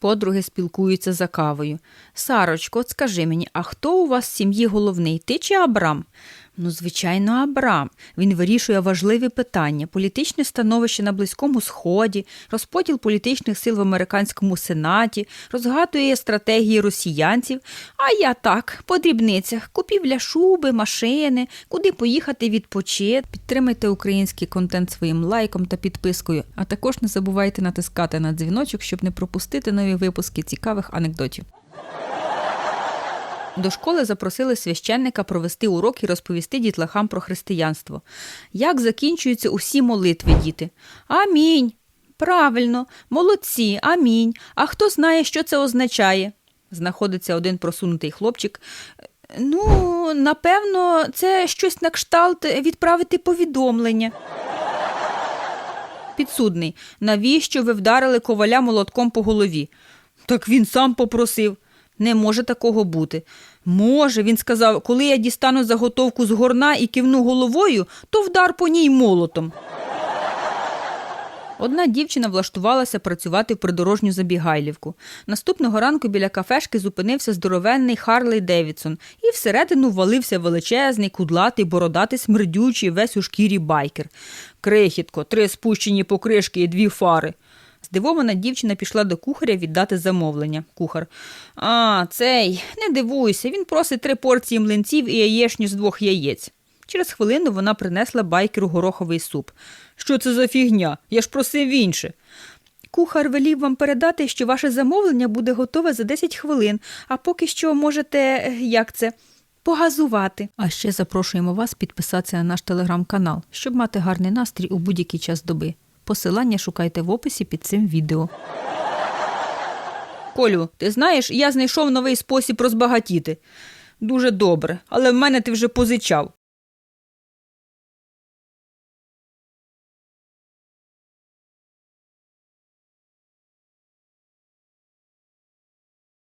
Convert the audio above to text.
Подруги спілкуються за кавою. Сарочко, от скажи мені, а хто у вас в сім'ї головний? Ти чи Абрам? Ну, звичайно, Абрам. Він вирішує важливі питання: політичне становище на Близькому Сході, розподіл політичних сил в американському сенаті, розгадує стратегії росіянців. А я так, по дрібницях, купівля шуби, машини, куди поїхати відпочити. Підтримайте український контент своїм лайком та підпискою, а також не забувайте натискати на дзвіночок, щоб не пропустити нові випуски цікавих анекдотів. До школи запросили священника провести урок і розповісти дітлахам про християнство. Як закінчуються усі молитви, діти? Амінь. Правильно, молодці, амінь. А хто знає, що це означає? Знаходиться один просунутий хлопчик. Ну, напевно, це щось на кшталт відправити повідомлення. Підсудний, навіщо ви вдарили коваля молотком по голові? Так він сам попросив. Не може такого бути. Може, він сказав, коли я дістану заготовку з горна і кивну головою, то вдар по ній молотом. Одна дівчина влаштувалася працювати в придорожню забігайлівку. Наступного ранку біля кафешки зупинився здоровенний Харлей Девідсон, і всередину ввалився величезний, кудлатий, бородатий, смердючий, весь у шкірі байкер. Крихітко, три спущені покришки і дві фари. Здивована дівчина пішла до кухаря віддати замовлення. Кухар. А, цей, не дивуйся, він просить три порції млинців і яєчню з двох яєць. Через хвилину вона принесла байкеру гороховий суп. Що це за фігня? Я ж просив інше. Кухар велів вам передати, що ваше замовлення буде готове за 10 хвилин, а поки що можете, е, як це, погазувати. А ще запрошуємо вас підписатися на наш телеграм-канал, щоб мати гарний настрій у будь-який час доби. Посилання шукайте в описі під цим відео. Колю, ти знаєш, я знайшов новий спосіб розбагатіти. Дуже добре, але в мене ти вже позичав.